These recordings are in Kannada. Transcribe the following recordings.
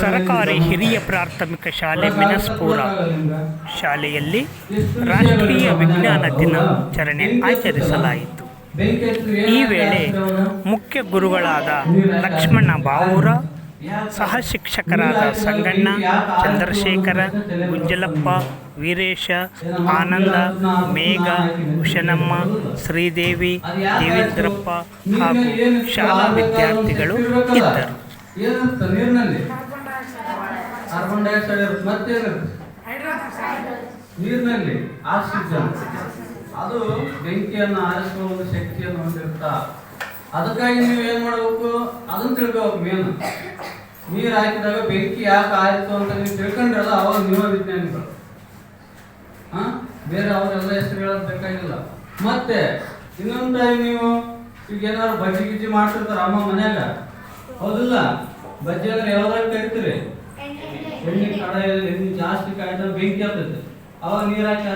ಸರಕಾರಿ ಹಿರಿಯ ಪ್ರಾಥಮಿಕ ಶಾಲೆ ಮಿನಸ್ಪುರ ಶಾಲೆಯಲ್ಲಿ ರಾಷ್ಟ್ರೀಯ ವಿಜ್ಞಾನ ದಿನಾಚರಣೆ ಆಚರಿಸಲಾಯಿತು. ಈ ವೇಳೆ ಮುಖ್ಯ ಗುರುಗಳಾದ ಲಕ್ಷ್ಮಣ ಬಾವೂರ ಸಹ ಶಿಕ್ಷಕರಾದ ಸಂಗಣ್ಣ, ಚಂದ್ರಶೇಖರ, ಗುಂಜಲಪ್ಪ, ವೀರೇಶ, ಆನಂದ, ಮೇಘ ಕುಶನಮ್ಮ ಶ್ರೀದೇವಿ, ದೇವೇಂದ್ರಪ್ಪ ಹಾಗೂ ಶಾಲಾ ವಿದ್ಯಾರ್ಥಿಗಳು ಇದ್ದರು. ನೀರಿನಲ್ಲಿ ಆಕ್ಸಿಜನ್ ಅದು ಬೆಂಕಿಯನ್ನು ಆರಿಸುವ ಒಂದು ಶಕ್ತಿಯನ್ನು ಹೊಂದಿರ್ತ ಅದಕ್ಕಾಗಿ ನೀವು ಏನ್ ಮಾಡ್ಬೇಕು? ಅದನ್ನ ತಿಳ್ಕೋಬೇಕು ಮೇನ್ ನೀರು ಹಾಕಿದಾಗ ಬೆಂಕಿ ಯಾಕೆ ಆಯ್ತು ಅಂತ ನೀವು ತಿಳ್ಕೊಂಡ್ರಲ್ಲ, ಅವಾಗ ನೀವು ವಿಜ್ಞಾನಿಗಳು ಹಾ? ಬೇರೆ ಅವರೆಲ್ಲ ಹೆಸರು ಹೇಳೋದು ಬೇಕಾಗಿಲ್ಲ. ಮತ್ತೆ, ಇನ್ನೊಂದು ನೀವು ಈಗ ಏನಾದ್ರು ಬಜ್ಜಿ ಗಿಜ್ಜಿ ಮಾಡ್ತಿರ್ತಾರ ಅಮ್ಮ ಮನ್ಯಾಗ. ಹೌದಿಲ್ಲ? ಬಜ್ಜಿ ಅಂದ್ರೆ ಯಾವ್ದಾಗ ಕರಿತೀರಿ? ಎಣ್ಣೆ ಕಡಾಯಲ್ಲಿ ಎಣ್ಣೆ ಜಾಸ್ತಿ ಕಾಯ್ದ ಬೆಂಕಿ ಆಗ್ತೈತೆ ಅವಾಗ ನೀರ್ ಹಾಕಿ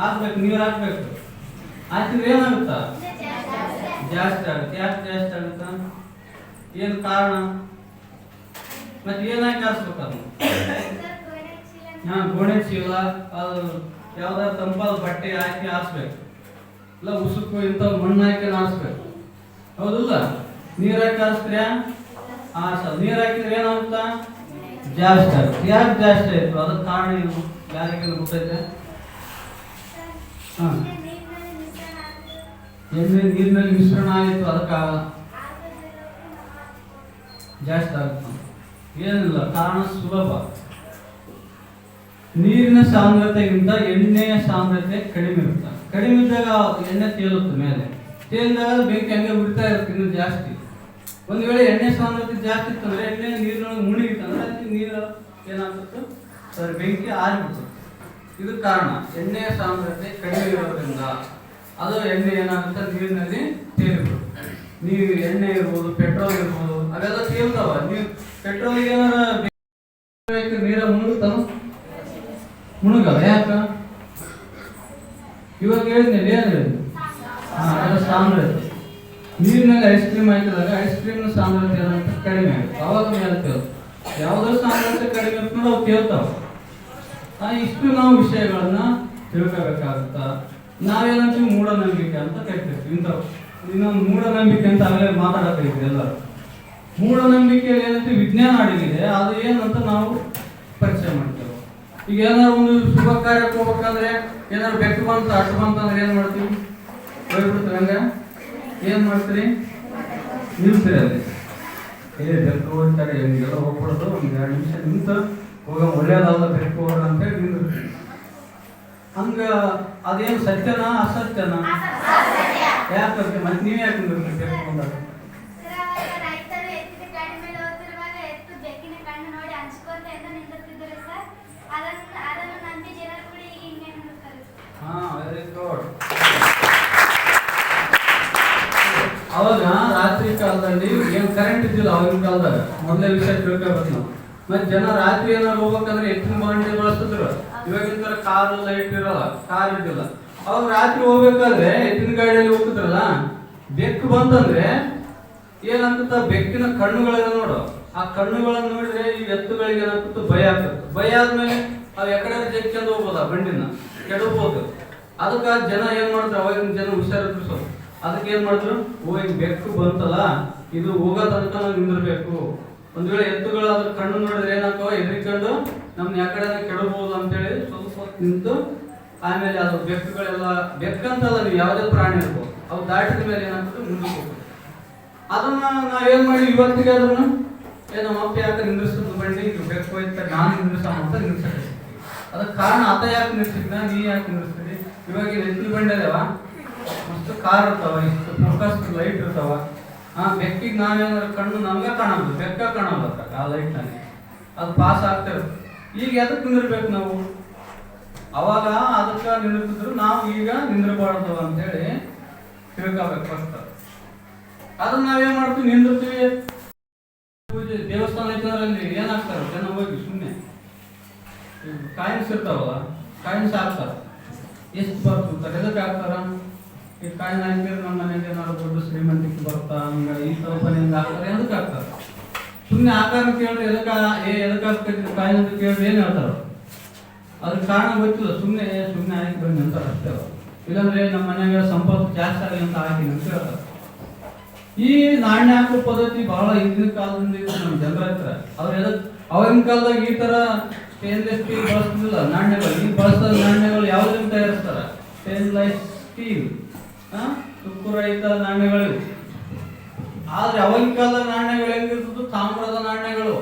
ಹಾಕ್ಬೇಕು, ನೀರ್ ಹಾಕ್ಬೇಕು. ಹಾಕಿದ್ರೆ ಏನಾಗುತ್ತಾ? ಜಾಸ್ತಿ ಆಗುತ್ತೆ. ಯಾಕೆ ಜಾಸ್ತಿ ಆಗುತ್ತಾ ಏನು ಕಾರಣ? ಮತ್ತೆ ಏನಾಗಿ ಕಾಸ್ಬೇಕು ಅದು ಹಾಂ ಗೋಣೆ ಚೀಲ ಅದು ಯಾವ್ದಾದ್ರು ತಂಪಾದ ಬಟ್ಟೆ ಹಾಕಿ ಹಾಸ್ಬೇಕು. ಇಲ್ಲ, ಉಸುಕು ಇಂಥ ಮಣ್ಣು ಹಾಕಿ ಹಾಸ್ಬೇಕು ಹೌದಲ್ಲ? ನೀರ್ ಹಾಕಿ ಹಾಸ್ತ್ರ್ಯಾ ಹಾಸ ನೀರು ಹಾಕಿದ್ರೆ ಏನಾಗುತ್ತಾ? ಜಾಸ್ತಿ ಆಗುತ್ತೆ. ಯಾಕೆ ಜಾಸ್ತಿ ಆಯ್ತು? ಅದಕ್ಕೆ ಕಾರಣ ಏನು? ಯಾರಿಗೆಲ್ಲ ಗೊತ್ತೈತೆ ಹಾ. ಎಣ್ಣೆ ನೀರಿನಲ್ಲಿ ಮಿಶ್ರಣ ಆಯಿತು, ಅದಕ್ಕೆ ಜಾಸ್ತಿ ಆಗುತ್ತೆ. ಏನಿಲ್ಲ, ಕಾರಣ ಸುಲಭ. ನೀರಿನ ಸಾಂದ್ರತೆಗಿಂತ ಎಣ್ಣೆಯ ಸಾಂದ್ರತೆ ಕಡಿಮೆ ಇರುತ್ತೆ. ಕಡಿಮೆ ಇದ್ದಾಗ ಎಣ್ಣೆ ತೇಲುತ್ತೆ ಮೇಲೆ. ತೇಲಿದಾಗ ಬೆಂಕಿ ಹಂಗೆ ಬಿಡ್ತಾ ಇರುತ್ತೆ ಇನ್ನು ಜಾಸ್ತಿ. ಒಂದು ವೇಳೆ ಎಣ್ಣೆ ಸಾಂದ್ರತೆ ಜಾಸ್ತಿ ಇತ್ತಂದ್ರೆ ಎಣ್ಣೆ ನೀರಿನೊಳಗೆ ಮುಳುಗಿತ್ತಂದ್ರೆ ಅದಕ್ಕೆ ನೀರು ಏನಾಗುತ್ತೆ ಸರ್ ಬೆಂಕಿ ಆರಿಬಿಡುತ್ತೆ ಇದು ಕಾರಣ, ಎಣ್ಣೆಯ ಸಾಂದ್ರತೆ ಕಡಿಮೆ ಇರೋದ್ರಿಂದ ಅದು ಎಣ್ಣೆ ಏನಾಗುತ್ತೆ ನೀರಿನಲ್ಲಿ ತೇಲಿಬಿಡು ನೀವು ಎಣ್ಣೆ ಇರ್ಬೋದು ಪೆಟ್ರೋಲ್ ಇರ್ಬೋದು ಅವೆಲ್ಲ ತೇಲ್ತಾವ ನೀವು ಪೆಟ್ರೋಲ್ಗೆ ಏನಾರ ನೀರ ಮುಳುಗುತ್ತಾನ ಮುಳುಗಲ್ಲ ಯಾಕ? ಇವಾಗ ಹೇಳಿದ್ನಲ್ಲ ಏನು ಹಾ, ಸಾಂದ್ರತೆ. ನೀರಿನಲ್ಲಿ ಐಸ್ ಕ್ರೀಮ್ ಹಾಕಿದಾಗ ಐಸ್ ಕ್ರೀಮ್ ಸಾಂದ್ರತೆ ಏನಂತ ಕಡಿಮೆ ಆಗುತ್ತೆ. ಅವಾಗ ಮೇಲೆ ತೇಲ್ತು ಯಾವುದೋ ಸಾಂದ್ರತೆ ಕಡಿಮೆ ಇರುತ್ತೆ ನೋಡಿ ಅವು ಆ, ಇಷ್ಟು ನಾವು ವಿಷಯಗಳನ್ನ ತಿಳ್ಕೋಬೇಕಾಗುತ್ತ? ನಾವೇನಂತೀವಿ ಮೂಢನಂಬಿಕೆ ಅಂತ ಕರಿತೀವಿ ಇಂಥ ಇನ್ನೊಂದು ಮೂಢನಂಬಿಕೆ ಅಂತ ಆಮೇಲೆ ಮಾತಾಡತ್ತಿದ್ವಿ ಎಲ್ಲರೂ. ಮೂಢನಂಬಿಕೆಯಲ್ಲಿ ಏನಂತೀವಿ ವಿಜ್ಞಾನ ಅಡಗಿದೆ, ಅದು ಏನಂತ ನಾವು ಪರಿಚಯ ಮಾಡ್ತೇವೆ. ಈಗ ಏನಾದ್ರು ಒಂದು ಶುಭ ಕಾರ್ಯಕ್ಕೆ ಹೋಗ್ಬೇಕಂದ್ರೆ ಏನಾದ್ರು ಬೆಕ್ಕು ಬಂತ ಅಡ್ಡು ಬಂತಂದ್ರೆ ಏನು ಮಾಡ್ತೀವಿ ಹೋಗ್ಬಿಡ್ತೀವಿ ಹಂಗ? ಏನ್ ಮಾಡ್ತೀರಿ? ನಿಲ್ತೀರಿ ಅಲ್ಲಿ ಏ ಬೆಕ್ಕು ಹೋಗ್ತಾರೆ ಹಿಂಗೆಲ್ಲ ಹೋಗ್ಬಿಡೋದು ಒಂದು ಎರಡು ನಿಮಿಷ ನಿಂತು ಹೋಗ ಒಳ್ಳೇದಲ್ಲ ಬೆಕ್ಕು ಹೋಗೋಣ ಅಂತೇಳಿ ಹಂಗ ಅದೇನು ಸತ್ಯನಾ ಅಸತ್ಯನಾ? ಯಾಕೆ ಮತ್ತೆ ನೀವೇ ಯಾಕೆ ಅವಾಗ ರಾತ್ರಿ ಕಾಲದಲ್ಲಿ ಏನ್ ಕರೆಂಟ್ ಇದ್ದಿಲ್ಲ ಅವಾಗಿನ ಕಾಲದಾಗ, ಮೊದಲೇ ವಿಷಯ ತಿಳ್ಕೊಬೇಕು ನಾವು. ಮತ್ತೆ ಜನ ರಾತ್ರಿ ಏನಾರು ಹೋಗ್ಬೇಕಂದ್ರೆ ಎತ್ತಿನ ಬಾಂಡಿ ಇವಾಗಿನ ಕಾರು ಲೈಟ್ ಇರಲ್ಲ ಕಾರ್ ಇದ್ದಿಲ್ಲ. ಅವಾಗ ರಾತ್ರಿ ಹೋಗ್ಬೇಕಾದ್ರೆ ಎತ್ತಿನ ಗಾಡಿಯಲ್ಲಿ ಹೋಗ್ತಿದ್ರಲ್ಲ, ಬೆಕ್ಕು ಬಂತಂದ್ರೆ ಏನಂತ ಬೆಕ್ಕಿನ ಕಣ್ಣುಗಳನ್ನ ನೋಡು. ಆ ಕಣ್ಣುಗಳನ್ನ ನೋಡಿದ್ರೆ ಈ ಎತ್ತುಗಳಿಗೆ ಏನಾಗ್ತದೆ ಭಯ ಆಗ್ತದೆ ಭಯ ಆದ್ಮೇಲೆ ಅವ್ ಎಕಡೆ ಜಗ್ಕೊಂಡು ಹೋಗ್ಬೋದ ಬಂಡಿನ? ಕೆಡಬಹುದು ಅದಕ್ಕ ಜನ ಏನ್ ಮಾಡಿದ್ರು ಅವಾಗಿನ ಜನ ಹುಷಾರಿದ್ರು ಸ್ವಲ್ಪ ಅದಕ್ಕೆ ಏನ್ ಮಾಡಿದ್ರು ಓ ಬೆಕ್ಕು ಬಂತಲ್ಲ, ಇದು ಹೋಗೋ ತನಕ ನಿಂದಿರ್ಬೇಕು. ಒಂದ್ ವೇಳೆ ಎತ್ತುಗಳಾದ್ರೂ ಕಣ್ಣು ನೋಡಿದ್ರೆ ಎದ್ರಿಕೊಂಡು ನಮ್ನ ಯಾಕಡೆ ಕೆಡಬಹುದು ಅಂತೇಳಿ ಸ್ವಲ್ಪ ಸ್ವಲ್ಪ ನಿಂತು ಆಮೇಲೆ ಅದು ಬೆಕ್ಕುಗಳೆಲ್ಲ, ಬೆಕ್ಕಂತಲ್ಲ ನೀವು ಯಾವುದೇ ಪ್ರಾಣಿ ಇರ್ಬೋದು, ಅವು ದಾಟಿದ ಮೇಲೆ ಏನಾಗ್ತದೆ ಮುಂದಕ್ಕೆ ಅದನ್ನ ನಾವೇನ್ ಮಾಡಿ ಇವತ್ತಿಗೆ ಅದನ್ನ? ಏ, ನಮ್ಮ ಅಪ್ಪ ಯಾಕೆ ನಿಂದ್ರಿಸಿದ್ರು ಬಂಡಿ ಇದು ಬೆಕ್ಕು ಅಂತ ನಾನು ನಿಂದ್ರಿಸ ಅಂತ ನಿಲ್ಸಕ್ಕೆ ಅದಕ್ಕೆ ಕಾರಣ ಆತ ಯಾಕೆ ನಿಲ್ಸಿದ್ನ ನೀ ಯಾಕೆ ನಿಂದ್ರಿಸ್ತೀರಿ ಇವಾಗ ಬಂಡೆ ಅದಾವ ಮಸ್ತ್ ಕಾರ್ ಇರ್ತಾವ, ಇಷ್ಟು ಫೋಕಸ್ ಲೈಟ್ ಇರ್ತಾವ. ಆ ಬೆಕ್ಕಿಗೆ ನಾವೇನಾದ್ರು ಕಣ್ಣು ನಮ್ಗೆ ಕಾಣಲ್ಲ ಬೆಕ್ಕ ಕಾಣಲ್ಲ ಆ ಲೈಟ್ನಲ್ಲಿ. ಅದು ಪಾಸ್ ಆಗ್ತೇವೆ. ಈಗ ಎದಕ್ಕೆ ನಿಂದಿರ್ಬೇಕು ನಾವು? ಅವಾಗ ಅದಕ್ಕೆ ನಿಂದಿರ್ತಿದ್ರು ನಾವು ಈಗ ನಿಂದಿರಬಾರ್ದು ಅಂತೇಳಿ ತಿಳ್ಕೊಬೇಕು ಫಸ್ಟ್ ಅದನ್ನ ನಾವೇನ್ ಮಾಡ್ತೀವಿ? ನಿಂದಿರ್ತೀವಿ. ಪೂಜೆ, ದೇವಸ್ಥಾನ ಅಲ್ಲಿ ಏನಾಗ್ತಾರ ಜನ ಹೋಗಿ ಸುಮ್ಮನೆ ಕಾಯಿನ್ಸ್ ಇರ್ತಾವಲ್ಲ, ಕಾಯಿನ್ಸ್ ಹಾಕ್ತಾರೆ. ಎಷ್ಟು ಬರ್ತಾರೆ ಎದಕ್ಕೆ ಆಗ್ತಾರ ಈ ಕಾಯಿನ್ ಹಾಕಿದ್ರೆ ನಮ್ಮ ಮನೆಗೆ ಏನಾದ್ರು ದೊಡ್ಡ ಶ್ರೀಮಂತಿಕೆ ಬರ್ತಾ, ಹಂಗ ಈ ಸ್ವಲ್ಪ ಹಾಕ್ತಾರೆ ಎದಕ್ಕೆ ಸುಮ್ಮನೆ ಆಕಾರ ಕೇಳಿದ್ರೆ ಎದಕ ಏ, ಎದಕ್ಕೆ ಕಾಯಿನ್ ಅಂತ ಕೇಳಿದ್ರೆ ಏನು ಹೇಳ್ತಾರೆ. ಅದ್ರ ಕಾರಣ ಗೊತ್ತಿಲ್ಲ ಸುಮ್ಮನೆ ಸುಮ್ಮನೆ ಆಗಿ ಬನ್ನಿ ಅಂತ ಅಷ್ಟೇ ಇಲ್ಲಾಂದ್ರೆ ನಮ್ಮ ಮನೆಯಾಗ ಸಂಪತ್ತು ಜಾಸ್ತಿ ಆಗಲಿ ಅಂತ ಹಾಕಿ ಅಂತ ಹೇಳ್ತಾರೆ. ಈ ನಾಣ್ಯ ಹಾಕೋ ಪದ್ಧತಿ ಬಹಳ ಹಿಂದಿನ ಕಾಲದಿಂದ ನಮ್ಮ ಜನರ ಹತ್ರ. ಅವ್ರ ಎದಕ್ ಅವಾಗಿನ ಕಾಲದಾಗ ಈ ತರ ಸ್ಟೇನ್ಲೆಸ್ ಸ್ಟೀಲ್ ಬಳಸ್ತಿಲ್ಲ ನಾಣ್ಯಗಳು. ಈಗ ಬಳಸೋ ನಾಣ್ಯಗಳು ಯಾವ್ದನ್ನ ತಯಾರಿಸ್ತಾರ? ಸ್ಟೇನ್ಲೆಸ್ ಸ್ಟೀಲ್ ತುಕ್ಕುರಹಿತ ನಾಣ್ಯಗಳು ಆದ್ರೆ ಅವಾಗಿನ ಕಾಲದ ನಾಣ್ಯಗಳು ತಾಮ್ರದ ನಾಣ್ಯಗಳು.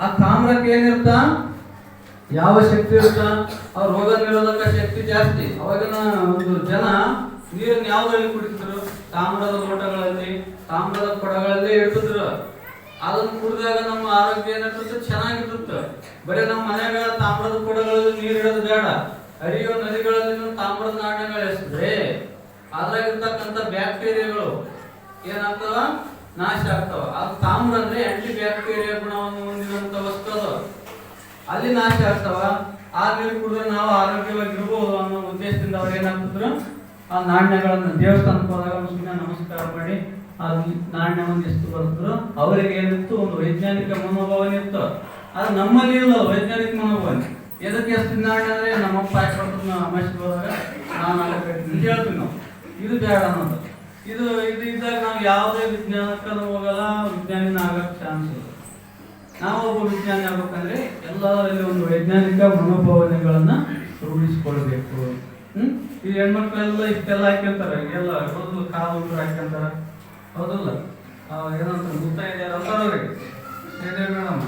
ಆ ತಾಮ್ರಕ್ಕೆ ಏನಿರ್ತ ಯಾವ ಶಕ್ತಿ ಇರುತ್ತ? ಆ ರೋಗ ನಿರೋಧಕ ಶಕ್ತಿ ಜಾಸ್ತಿ. ಅವಾಗಿನ ಒಂದು ಜನ ನೀರನ್ನು ಯಾವ್ದ್ರಲ್ಲಿ ಕುಡಿತಿದ್ರು? ತಾಮ್ರದ ಲೋಟಗಳಲ್ಲಿ ತಾಮ್ರದ ಕೊಡಗಳಲ್ಲಿ ಇಡ್ತಿದ್ರು ಅದನ್ನ ಕುಡಿದಾಗ ನಮ್ಮ ಆರೋಗ್ಯ ಏನಿರ್ತದೆ ಚೆನ್ನಾಗಿರ್ತದ ಬರೀ ನಮ್ಮ ಮನೆಯಾಗ ತಾಮ್ರದ ಕೊಡಗಳಲ್ಲಿ ನೀರು ಇಡೋದು ಬೇಡ. ಹರಿಯೋ ನದಿಗಳಲ್ಲಿ ತಾಮ್ರದ ನಾಣ್ಯಗಳು ಎಸಿದ್ರೆ, ಅದ್ರಾಗಿರ್ತಕ್ಕಂಥ ಬ್ಯಾಕ್ಟೀರಿಯಾಗಳು ಏನಾಗ್ತವ? ನಾಶ ಆಗ್ತಾವ. ಅದು ತಾಮ್ರ ಅಂದ್ರೆ ಆಂಟಿ ಬ್ಯಾಕ್ಟೀರಿಯಾ ಗುಣವನ್ನು ಹೊಂದಿರುವಂತ ವಸ್ತು ಅದು. ಅಲ್ಲಿ ನಾಶ ಆಗ್ತಾವ. ಆ ನೀರು ಕುಡಿದ್ರೆ ನಾವು ಆರೋಗ್ಯವಾಗಿರ್ಬೋದು ಅನ್ನೋ ಉದ್ದೇಶದಿಂದ ಅವ್ರು ಏನಾಗ್ತಿದ್ರು? ಆ ನಾಣ್ಯಗಳನ್ನ ದೇವಸ್ಥಾನಕ್ಕೆ ಹೋದಾಗ ಸುಮ್ಮನೆ ನಮಸ್ಕಾರ ಮಾಡಿ ಆ ನಾಣ್ಯವನ್ನು ಎಷ್ಟು ಬರ್ತಿದ್ರು ಅವರಿಗೆ ಏನಿತ್ತು? ಒಂದು ವೈಜ್ಞಾನಿಕ ಮನೋಭಾವನೆ ಇತ್ತು. ಅದು ನಮ್ಮಲ್ಲಿ ಇಲ್ಲ, ವೈಜ್ಞಾನಿಕ ಮನೋಭಾವನೆ. ಎದಕ್ಕೆ ಎಷ್ಟು ನಾಣ್ಯ ಅಂದ್ರೆ, ನಮ್ಮಪ್ಪ ಯಾಕೆ ನಮ್ಮ ಅಮ್ಮ ಹೋದಾಗ ನಾನು ಅಂತ ಹೇಳ್ತೀವಿ ನಾವು. ಇದು ಬೇಡ ಅನ್ನೋದು. ಇದು ಇದು ಇದ್ದಾಗ ನಾವು ಯಾವುದೇ ವಿಜ್ಞಾನಕ್ಕೂ ಹೋಗಲ್ಲ, ವಿಜ್ಞಾನಿನ ಆಗಕ್ಕೆ ಚಾನ್ಸ್ ಇಲ್ಲ. ನಾವು ಒಬ್ಬ ವಿಜ್ಞಾನಿ ಆಗ್ಬೇಕಂದ್ರೆ ಎಲ್ಲರಲ್ಲಿ ಒಂದು ವೈಜ್ಞಾನಿಕ ಮನೋಭಾವನೆಗಳನ್ನು ರೂಢಿಸ್ಕೊಳ್ಬೇಕು. ಹ್ಮ್? ಈ ಹೆಣ್ಮಕ್ಳೆಲ್ಲ ಇಷ್ಟೆಲ್ಲ ಹಾಕ್ಯಂತಾರ, ಎಲ್ಲ ಮೊದಲು ಕಾಲು ಹಾಕ್ಯಂತಾರ. ಹೌದಲ್ಲ? ಏನಂತ ಮುತ್ತೈದೆ ಅಂತಾರ ಅವ್ರಿಗೆ ಮೇಡಮ್.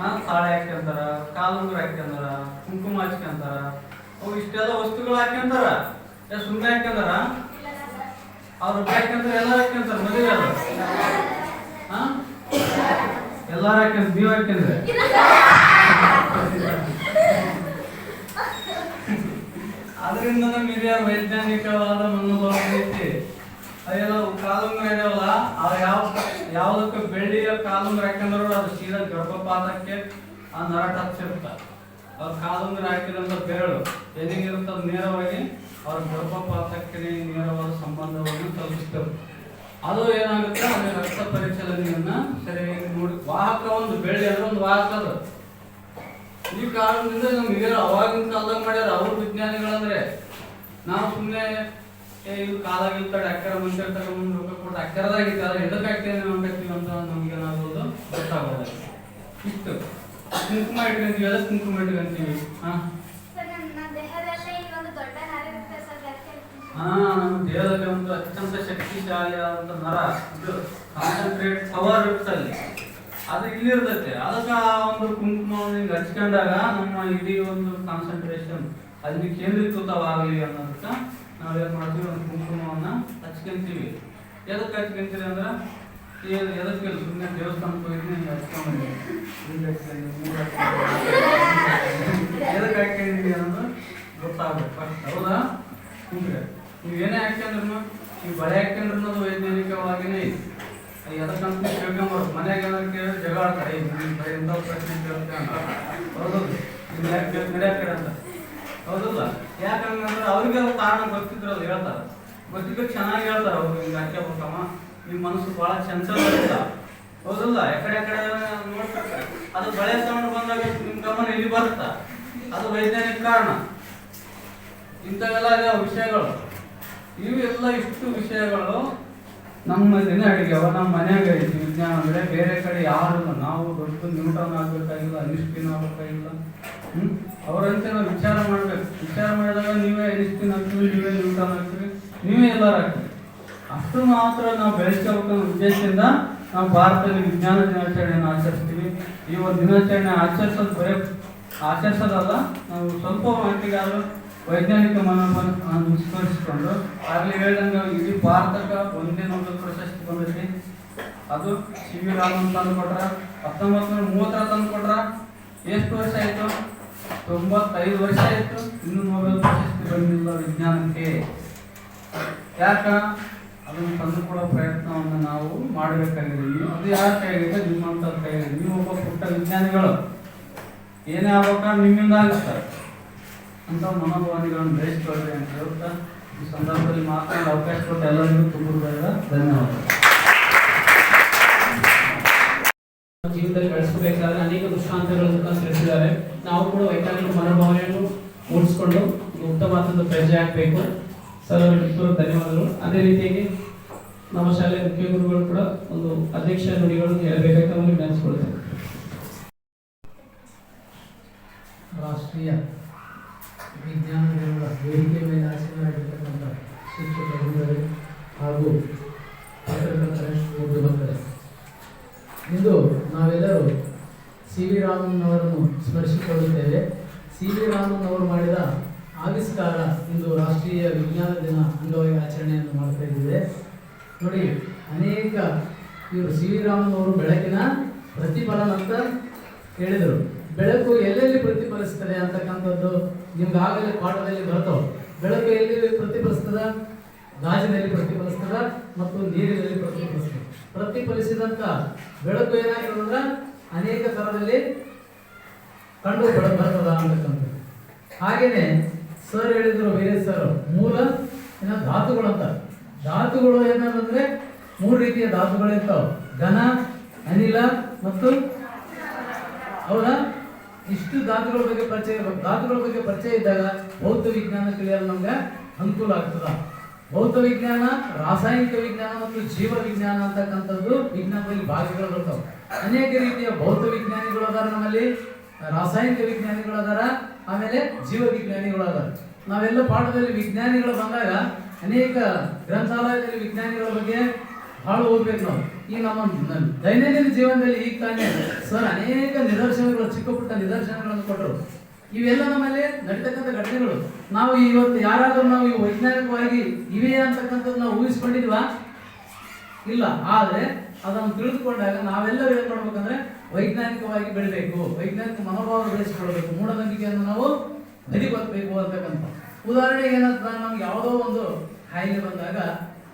ಹಾ ತಾಳೆ ಹಾಕ್ಯಂತಾರ, ಕಾಲು ಹಾಕ್ಯಂತಾರ, ಕುಂಕುಮ ಹಚ್ಕೊಂತಾರ. ಅವು ಇಷ್ಟೆಲ್ಲ ವಸ್ತುಗಳು ಹಾಕ್ಯಂತಾರ. ಸುಮ್ಮನೆ ಹಾಕ್ಯಂತಾರ ಅವ್ರು ಬೇಕಂದ್ರೆ ಎಲ್ಲರೂ ಹಾಕ್ಯಂತಾರ ಮದುವೆ ಎಲ್ಲಾರು ಹಾಕ್ಯಂತ ನೀವ್ ಹಾಕ್ಯಂದ್ರೆ ಅದರಿಂದ ನಮ್ಮ ಹಿರಿಯ ವೈಜ್ಞಾನಿಕವಾದ ಮನೋಭಾವ ಐತಿ ಅದೆಲ್ಲ ಕಾಲುಂಗ್ರ ಇದಾವಲ್ಲ ಅವು ಯಾವ ಯಾವ್ದಕ್ಕೆ ಬೆಳ್ಳಿಯ ಕಾಲುಂಗ್ರ ಹಾಕಂದ್ರು ಅದು ಸೀದಾ ಗರ್ಭಪಾತಕ್ಕೆ ಆ ನರಟ ಟಚ್ ಇರ್ತ ಅವ್ರ ಕಾದಂಬರಿ ಹಾಕಿದಂತ ಬೆರಳು. ಎಲ್ಲಿಗಿರುತ್ತೆ ಅದು ನೇರವಾಗಿ ಅವ್ರ ಗರ್ಭಪಾತಕ್ಕೆ ನೇರವಾದ ಸಂಬಂಧವನ್ನು ತಲುಪಿಸ್ತವೆ ಅದು ಏನಾಗುತ್ತೆ? ಅಲ್ಲಿ ರಕ್ತ ಪರಿಚಲನೆಯನ್ನ ಸರಿಯಾಗಿ ನೋಡಿ, ವಾಹಕ ಒಂದು ಬೆಳ್ಳಿ ಅಂದ್ರೆ ಒಂದು ವಾಹಕ ಅದು. ಈ ಕಾರಣದಿಂದ ನಮ್ಗೆ ಅವಾಗಿನ ಕಾಲದಾಗ ಮಾಡ್ಯಾರ ಅವ್ರ ವಿಜ್ಞಾನಿಗಳಂದ್ರೆ. ನಾವು ಸುಮ್ಮನೆ ಇವ್ ಕಾಲಾಗಿಲ್ ಅಕ್ಕರ ಮುಂಚೆ ತಗೊಂಡು ರೊಕ್ಕ ಕೊಟ್ಟು ಅಕ್ಕರದಾಗಿತ್ತು ಅದ್ರ ಎದಕ್ಕೆ ಆಗ್ತೇನೆ ಅಂತ ನಮ್ಗೆ ಏನಾಗೋದು ಗೊತ್ತಾಗೋದು ಇಷ್ಟು ಕುಂಕುಮ ಇಟ್ಕೊಂತೀವಿ ಅದಕ್ಕೆ ಕುಂಕುಮ ಇಟ್ಕೊಂತೀವಿ. ಹಾ. ಇರುತ್ತೆ ಹಾ ನಮ್ಮ ದೇಹದಲ್ಲಿ ಒಂದು ಅತ್ಯಂತ ಶಕ್ತಿಶಾಲಿಯಾದಂಥ ನರ. ಇದು ಕಾನ್ಸಂಟ್ರೇಟ್ ಪವರ್ ಇರ್ತಲ್ಲಿ ಅದು ಇಲ್ಲಿ ಇರ್ತೈತೆ ಅದಕ್ಕೆ ಆ ಒಂದು ಕುಂಕುಮವನ್ನು ಹಿಂಗೆ ಹಚ್ಕೊಂಡಾಗ ನಮ್ಮ ಇಡೀ ಒಂದು ಕಾನ್ಸಂಟ್ರೇಷನ್ ಅಲ್ಲಿ ಕೇಂದ್ರೀಕೃತವಾಗಲಿ ಅನ್ನೋದಕ್ಕೆ ನಾವೇನ್ ಮಾಡ್ತೀವಿ? ಒಂದು ಕುಂಕುಮವನ್ನ ಹಚ್ಕೊಂತೀವಿ. ಎದಕ್ಕೆ ಹಚ್ಕೊಂತೀವಿ ಅಂದ್ರೆ ಏನ್ ಎದಕ್ಕೆ ಸುಮ್ಮನೆ ದೇವಸ್ಥಾನಕ್ಕೆ ಹೋಗಿದ್ನಿ ಹಿಂಗೆ ಎದಕ್ಕೆ ಹಾಕೊಂಡಿವಿ ಅನ್ನೋದು ಗೊತ್ತಾಗಬೇಕು. ಹೌದಾ? ಹಿಂಗೆ ನೀವು ಏನೇ ಹಾಕ್ಯಂದ್ರೂ ನೀವು ಬಳೆ ಹಾಕ್ಯಂದ್ರೂ ಅದು ವೈಜ್ಞಾನಿಕವಾಗಿಯೇ ಐತಿ ಅದು ಎದಕ್ಕಂತ ಕೇಳ್ಕೊಂಬಾರ್ದು ಮನ್ಯಾಗ ಜಗಳ ಆಡ್ತಾರೆ. ಇಂಥ ಪ್ರಶ್ನೆ ಕೇಳ್ತೆ ಅಂತ. ಹೌದು. ನೀವು ಯಾಕೆ ನಡೆಯಕ್ಕೆ ಅಂತ ಹೌದಲ್ಲ ಯಾಕಂದ್ರೆ ಅವ್ರಿಗೆ ಕಾರಣ ಗೊತ್ತಿದ್ರು ಅದು ಹೇಳ್ತಾರೆ. ಗೊತ್ತಿದ್ರೆ ಚೆನ್ನಾಗಿ ಹೇಳ್ತಾರೆ ಅವ್ರು ಹಿಂಗೆ ಹಾಕ್ಯಬೇಕಮ್ಮ ನಿಮ್ಮ ಮನಸ್ಸು ಬಹಳ ಚಂಚಲ ಹೌದಲ್ಲ? ಎಕಡೆ ಎಕಡೆ ನೋಡ್ತಾರೆ ಅದು ಬಳೆ ತಗೊಂಡು ಬಂದಾಗ ನಿಮ್ಮ ಗಮನ ಇಲ್ಲಿ ಬರುತ್ತ? ಅದು ವೈಜ್ಞಾನಿಕ ಕಾರಣ. ಇಂಥವೆಲ್ಲ ವಿಷಯಗಳು. ಇವೆಲ್ಲ ಇಷ್ಟು ವಿಷಯಗಳು ನಮ್ಮ ದಿನ ಅಡಿಗೆವ ನಮ್ಮ ಮನೆಯಾಗ ಐತಿ ವಿಜ್ಞಾನ. ಅಂದ್ರೆ ಬೇರೆ ಕಡೆ ಯಾರು ನಾವು ದೊಡ್ಡ ನ್ಯೂಟನ್ ಆಗ್ಬೇಕಾಗಿಲ್ಲ ಅನಿಷ್ಠಿನ ಆಗ್ಬೇಕಾಗಿಲ್ಲ. ಹ್ಮ್? ಅವರಂತೆ ನಾವು ವಿಚಾರ ಮಾಡ್ಬೇಕು. ವಿಚಾರ ಮಾಡಿದಾಗ ನೀವೇ ಅನಿಸ್ಟಿನ್ ಆಗ್ತೀವಿ ನೀವೇ ನ್ಯೂಟನ್ ಆಗ್ತೀವಿ ನೀವೇ ಎಲ್ಲರೂ ಅಷ್ಟು ಮಾತ್ರ ನಾವು ಬೆಳೆಸ್ಕೋಬೇಕು ಅನ್ನೋ ಉದ್ದೇಶದಿಂದ ನಾವು ಭಾರತದಲ್ಲಿ ವಿಜ್ಞಾನ ದಿನಾಚರಣೆಯನ್ನು ಆಚರಿಸ್ತೀವಿ. ಈ ಒಂದು ದಿನಾಚರಣೆ ಆಚರಿಸೋದು ಬರೀ ಆಚರಿಸೋದಲ್ಲ, ನಾವು ಸ್ವಲ್ಪ ಮಟ್ಟಿಗಾದರೂ ವೈಜ್ಞಾನಿಕ ಮನೋಭಾವನ ವಿಸ್ಮರಿಸಿಕೊಂಡು ಆಗಲೇ ಹೇಳಿದಂಗೆ ಇಡೀ ಭಾರತಕ್ಕೆ ಒಂದೇ ಒಂದು ಪ್ರಶಸ್ತಿ ಬಂದೈತಿ. ಅದು ಸಿ ವಿ ರಾಮನ್ ತಂದು ಕೊಟ್ರ ಹತ್ತೊಂಬತ್ತು ನೂರ ಮೂವತ್ತರ ತಂದು ಕೊಟ್ರ. ಎಷ್ಟು ವರ್ಷ ಆಯಿತು? ತೊಂಬತ್ತೈದು ವರ್ಷ ಆಯಿತು. ಇನ್ನೂ ನೋಬೆಲ್ ಪ್ರಶಸ್ತಿ ಬಂದಿಲ್ಲ ವಿಜ್ಞಾನಕ್ಕೆ. ಯಾಕ? ಅದನ್ನು ತಂದುಕೊಡೋ ಪ್ರಯತ್ನವನ್ನು ನಾವು ಮಾಡಬೇಕಾಗಿದೆ. ನೀವು ಅದು ಯಾರ ಕೈಗಿದೆ ನಿಮ್ಮಂಥ ಕೈಗಿದೆ ನೀವು ಒಬ್ಬ ಪುಟ್ಟ ವಿಜ್ಞಾನಿಗಳು. ಏನೇ ಆಗ್ಬೇಕಾದ್ರೆ ನಿಮ್ಮಿಂದ ಆಗುತ್ತೆ. ಅಂತ ಮನೋಭಾವನೆಗಳನ್ನು ಬೆಳೆಸ್ಕೊಳ್ರಿ ಅಂತ ಹೇಳ್ತಾ ಈ ಸಂದರ್ಭದಲ್ಲಿ ಮಾತನಾಡಲು ಅವಕಾಶ ಕೊಟ್ಟು ಎಲ್ಲರಿಗೂ ತುಂಬ ಧನ್ಯವಾದ ಜೀವನದಲ್ಲಿ ಬೆಳೆಸಬೇಕಾದ್ರೆ ಅನೇಕ ದೃಷ್ಟಾಂತಗಳ ತಿಳಿಸಿದ್ದಾರೆ. ನಾವು ಕೂಡ ವೈಜ್ಞಾನಿಕ ಮನೋಭಾವನೆಯನ್ನು ಮೂಡಿಸಿಕೊಂಡು ಉತ್ತಮ ಪ್ರಜೆ ಆಗಬೇಕು. ಸರ್, ಅವರಿಗೆ ಧನ್ಯವಾದಗಳು. ಅದೇ ರೀತಿಯಾಗಿ ನಮ್ಮ ಶಾಲೆಯ ಮುಖ್ಯ ಗುರುಗಳು ಕೂಡ ಒಂದು ಅಧ್ಯಕ್ಷ ನುಡಿಗಳನ್ನು ಹೇಳಬೇಕಾಗಿ ನಮಗೆ ರಾಷ್ಟ್ರೀಯ ವಿಜ್ಞಾನ ವೇದಿಕೆ ಮೇಲೆ ಆಸೀನರಾಗಿರ್ತಕ್ಕಂಥ ಶಿಕ್ಷಕ ಹಾಗೂ ಪತ್ರಕರ್ತರೇ ಬಂದರೆ. ಇಂದು ನಾವೆಲ್ಲರೂ ಸಿ ವಿ ರಾಮನ್ ಅವರನ್ನು ಸ್ಮರಿಸಿಕೊಳ್ಳುತ್ತೇವೆ. ಸಿ ವಿ ರಾಮನ್ ಅವರು ಮಾಡಿದ ಆವಿಷ್ಕಾರ ಇಂದು ರಾಷ್ಟ್ರೀಯ ವಿಜ್ಞಾನ ದಿನ ಅಂಗವಾಗಿ ಆಚರಣೆಯನ್ನು ಮಾಡ್ತಾ ಇದ್ದೇವೆ. ನೋಡಿ, ಅನೇಕ ಇವರು ಸಿ ವಿ ರಾಮನ್ ಅವರು ಬೆಳಕಿನ ಪ್ರತಿಫಲನ ಅಂತ ಹೇಳಿದರು. ಬೆಳಕು ಎಲ್ಲೆಲ್ಲಿ ಪ್ರತಿಫಲಿಸ್ತದೆ ಅಂತಕ್ಕಂಥದ್ದು ನಿಮ್ಗೆ ಆಗಲೇ ಪಾಠದಲ್ಲಿ ಬರ್ತವೆ ಬೆಳಕು ಎಲ್ಲಿ ಪ್ರತಿಫಲಿಸ್ತದ? ಗಾಜಿನಲ್ಲಿ ಪ್ರತಿಫಲಿಸ್ತದ ಮತ್ತು ನೀರಿನಲ್ಲಿ ಪ್ರತಿಫಲಿಸ್ತದೆ. ಪ್ರತಿಫಲಿಸಿದಂಥ ಬೆಳಕು ಏನಾಗಿರೋದ್ರ ಅನೇಕ ಥರದಲ್ಲಿ ಕಂಡು ಬರ, ಬರ್ತದ ಅಂತಕ್ಕಂಥದ್ದು. ಹಾಗೆಯೇ ಸರ್ ಹೇಳಿದರು ಬೇರೆ ಸರ್, ಮೂಲ ಏನ ಧಾತುಗಳು ಏನಂದ್ರೆ ಮೂರು ರೀತಿಯ ಧಾತುಗಳು ಇರ್ತಾವ. ಘನ, ಅನಿಲ ಮತ್ತು ಹೌದಾ? ಇಷ್ಟು ಧಾತುಗಳ ಬಗ್ಗೆ ಪರಿಚಯ ಧಾತುಗಳ ಬಗ್ಗೆ ಪರಿಚಯ ಇದ್ದಾಗ ಭೌತ ವಿಜ್ಞಾನ ತಿಳಿಯಲು ನಮ್ಗೆ ಅನುಕೂಲ ಆಗ್ತದ. ಭೌತ ವಿಜ್ಞಾನ, ರಾಸಾಯನಿಕ ವಿಜ್ಞಾನ ಮತ್ತು ಜೀವ ವಿಜ್ಞಾನ ಅಂತಕ್ಕಂಥದ್ದು ವಿಜ್ಞಾನದಲ್ಲಿ ಭಾಗಗಳು ಬರ್ತಾವೆ. ಅನೇಕ ರೀತಿಯ ಭೌತ ವಿಜ್ಞಾನಿಗಳು ಅದಾರ ನಮ್ಮಲ್ಲಿ. ರಾಸಾಯನಿಕ ವಿಜ್ಞಾನಿಗಳು ಅದಾರ, ಆಮೇಲೆ ಜೀವ ವಿಜ್ಞಾನಿಗಳು ಅದಾರ. ನಾವೆಲ್ಲ ಪಾಠದಲ್ಲಿ ವಿಜ್ಞಾನಿಗಳು ಬಂದಾಗ ಅನೇಕ ಗ್ರಂಥಾಲಯದಲ್ಲಿ ವಿಜ್ಞಾನಿಗಳ ಬಗ್ಗೆ ಬಹಳ ಓದ್ಬೇಕು ನಾವು. ಈ ನಮ್ಮ ದೈನಂದಿನ ಜೀವನದಲ್ಲಿ ಈಗ ತಾನೇ ಸರ್ ಅನೇಕ ನಿದರ್ಶನಗಳು, ಚಿಕ್ಕ ಪುಟ್ಟ ನಿದರ್ಶನಗಳನ್ನು ಕೊಟ್ಟರು. ಇವೆಲ್ಲ ನಮ್ಮಲ್ಲಿ ನಡೀತಕ್ಕಂಥ ಘಟನೆಗಳು. ನಾವು ಇವತ್ತು ಯಾರಾದರೂ ನಾವು ಈ ವೈಜ್ಞಾನಿಕವಾಗಿ ಇವೆ ಅಂತಕ್ಕಂಥದ್ದು ನಾವು ಊಹಿಸ್ಕೊಂಡಿದ್ವಾ ಇಲ್ಲ. ಆದರೆ ಅದನ್ನು ತಿಳಿದುಕೊಂಡಾಗ ನಾವೆಲ್ಲರೂ ಏನು ಮಾಡ್ಬೇಕಂದ್ರೆ ವೈಜ್ಞಾನಿಕವಾಗಿ ಬೆಳಿಬೇಕು. ವೈಜ್ಞಾನಿಕ ಮನೋಭಾವ ಬೆಳೆಸಿಕೊಳ್ಬೇಕು ಮೂಢನಂಬಿಕೆಯನ್ನು ನಾವು ಬದಿಗೊತ್ತಬೇಕು ಅಂತಕ್ಕಂಥ. ಉದಾಹರಣೆಗೆ ಏನಂತ ನಮ್ಗೆ ಯಾವುದೋ ಒಂದು ಕಾಯಿಲೆ ಬಂದಾಗ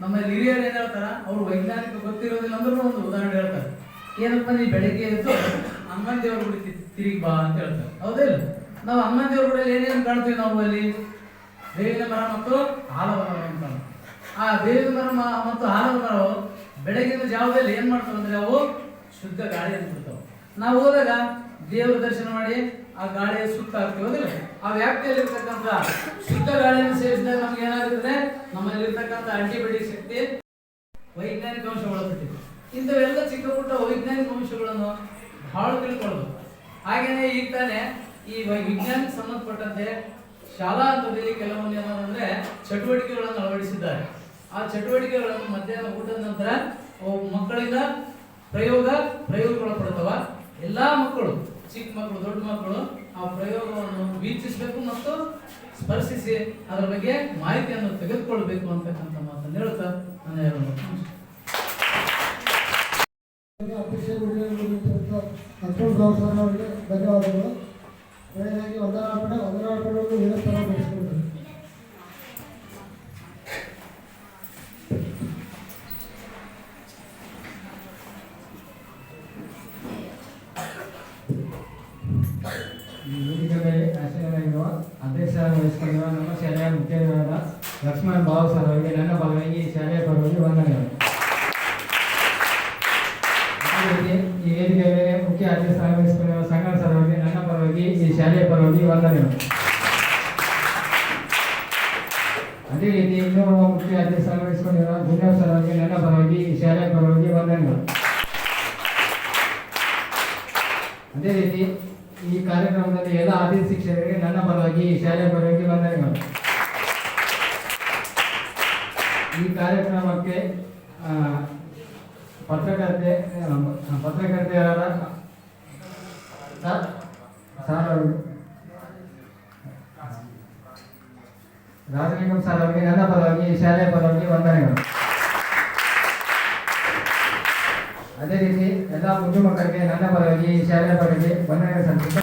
ನಮ್ಮ ಹಿರಿಯರು ಏನ್ ಹೇಳ್ತಾರ? ಅವ್ರು ವೈಜ್ಞಾನಿಕ ಗೊತ್ತಿರೋದಿಲ್ಲ ಅಂದ್ರೂ ಒಂದು ಉದಾಹರಣೆ ಹೇಳ್ತಾರೆ. ಏನಪ್ಪ ನೀ ಬೆಳಗ್ಗೆ ಎದ್ದು ಅಮ್ಮನ ದೇವ್ರ ಗುಡಿ ತಿರುಗಿ ಬಾ ಅಂತ ಹೇಳ್ತಾರೆ. ಹೌದಿಲ್ಲ ನಾವು ಅಮ್ಮನ ದೇವ್ರ ಗುಡಿಯಲ್ಲಿ ಏನೇನು ಕಾಣ್ತೀವಿ ನಾವು ಅಲ್ಲಿ? ಬೇವಿನ ಮರ ಮತ್ತು ಹಾಲವ ಮರ ಅಂತ ಆ ಬೇವಿನ ಮರ ಮತ್ತು ಹಾಲವ ಮರವು ಬೆಳಗಿನ ಜಾವದಲ್ಲಿ ಏನ್ ಮಾಡ್ತಾವೆ ಅಂದ್ರೆ ಅವು ಶುದ್ಧ ಗಾಳಿಯನ್ನು ಬಿಡ್ತಾವೆ. ನಾವು ಹೋದಾಗ ದೇವರ ದರ್ಶನ ಮಾಡಿ ಆ ಗಾಳಿಯ ಸುತ್ತ ಹೌದಿಲ್ಲ ಆ ವ್ಯಾಪ್ತಿಯಲ್ಲಿರ್ತಕ್ಕಂಥ ಶುದ್ಧ ಗಾಳಿಯನ್ನು ಸೇವಿಸಿದಾಗ ನಮ್ಗೆ ಏನಾಗುತ್ತದೆ ನಮ್ಮಲ್ಲಿರ್ತಕ್ಕಂಥ ಆಂಟಿಬಯೋಟಿಕ್ ಶಕ್ತಿ ವೈಜ್ಞಾನಿಕ ಅಂಶ ಬಿಟ್ಟಿದೆ ಇಂಥವೆಲ್ಲ ಚಿಕ್ಕ ಪುಟ್ಟ ವೈಜ್ಞಾನಿಕ ಅಂಶಗಳನ್ನು ಬಹಳ ತಿಳ್ಕೊಳ್ಬೇಕು. ಹಾಗೆಯೇ ಈಗ ತಾನೇ ಈ ವಿಜ್ಞಾನಕ್ಕೆ ಸಂಬಂಧಪಟ್ಟಂತೆ ಶಾಲಾ ಹಂತದಲ್ಲಿ ಕೆಲವೊಂದು ಏನಂದ್ರೆ ಚಟುವಟಿಕೆಗಳನ್ನು ಅಳವಡಿಸಿದ್ದಾರೆ. ಆ ಚಟುವಟಿಕೆಗಳನ್ನು ಮಧ್ಯಾಹ್ನ ಊಟದ ನಂತರ ಮಕ್ಕಳಿಂದ ಪ್ರಯೋಗ ಪ್ರಯೋಗಗೊಳಪಡ್ತವ ಎಲ್ಲಾ ಮಕ್ಕಳು ಚಿಕ್ಕ ಮಕ್ಕಳು, ದೊಡ್ಡ ಮಕ್ಕಳು ಆ ಪ್ರಯೋಗವನ್ನು ವೀಕ್ಷಿಸಬೇಕು ಮತ್ತು ಸ್ಪರ್ಶಿಸಿ ಅದರ ಬಗ್ಗೆ ಮಾಹಿತಿಯನ್ನು ತೆಗೆದುಕೊಳ್ಬೇಕು ಅಂತಕ್ಕಂಥ ಮಾತನ್ನು ಹೇಳ್ತಾ ನಾನು ಹೇಳೋದು ಧನ್ಯವಾದಗಳು. ಕೊನೆಯದಾಗಿ ವಂದನಾರ್ಪಣೆ ವಂದನಾರ್ಪಣೆಯನ್ನು ನಿರಂತರ ನಡೆಸಿಕೊಳ್ತಾರೆ ಈ ವೇದಿಕೆ ಮೇಲೆ ಆಸೀನರಾಗಿರುವ ಅಧ್ಯಕ್ಷ ವಹಿಸಿಕೊಂಡಿರುವ ನಮ್ಮ ಶಾಲೆಯ ಮುಖ್ಯರಾದ ಲಕ್ಷ್ಮಣ್ ಬಾಬು ಸರ್ ಅವರಿಗೆ ನನ್ನ ಪರವಾಗಿ ಈ ಶಾಲೆಯ ಪರವಾಗಿ ವಂದನೆಗಳು ರೀತಿ ಈ ಮುಖ್ಯ ಅಧ್ಯಕ್ಷ ವಹಿಸಿಕೊಂಡಿರುವ ಸಂಘ ಸರ್ ಅವರಿಗೆ ನನ್ನ ಪರವಾಗಿ, ಈ ಶಾಲೆಯ ಪರವಾಗಿ ವಂದನೆಗಳು. ಅದೇ ರೀತಿ ಇನ್ನೂ ಮುಖ್ಯ ಅಧ್ಯಕ್ಷ ವಹಿಸಿಕೊಂಡಿರುವ ಗುಂಡವ್ ಸರವಾಗಿ ನನ್ನ ಪರವಾಗಿ, ಈ ಶಾಲೆಯ ಪರವಾಗಿ ವಂದನೆಗಳು. ಅದೇ ರೀತಿ ಈ ಕಾರ್ಯಕ್ರಮದಲ್ಲಿ ಎಲ್ಲ ಅತಿಥಿ ಶಿಕ್ಷಕರಿಗೆ ನನ್ನ ಪರವಾಗಿ, ಈ ಶಾಲೆಯ ಪರವಾಗಿ ವಂದನೆಗಳು. ಈ ಕಾರ್ಯಕ್ರಮಕ್ಕೆ ಪತ್ರಕರ್ತೆ ಪತ್ರಕರ್ತೆಯರಾದ ಸರ್ ಅವರು ರಾಜಲಿಂಗಂ ಸರ್ ಅವರಿಗೆ ನನ್ನ ಪರವಾಗಿ, ಶಾಲೆಯ ಪರವಾಗಿ ವಂದನೆಗಳು. ಅದೇ ರೀತಿ ಎಲ್ಲ ಮುದ್ದು ಮಕ್ಕಳಿಗೆ ನನ್ನ ಪರವಾಗಿ, ಶಾಲೆಯ ಪರವಾಗಿ ವಂದನೆಗಳು ಸಲ್ಲಿಸುತ್ತಾ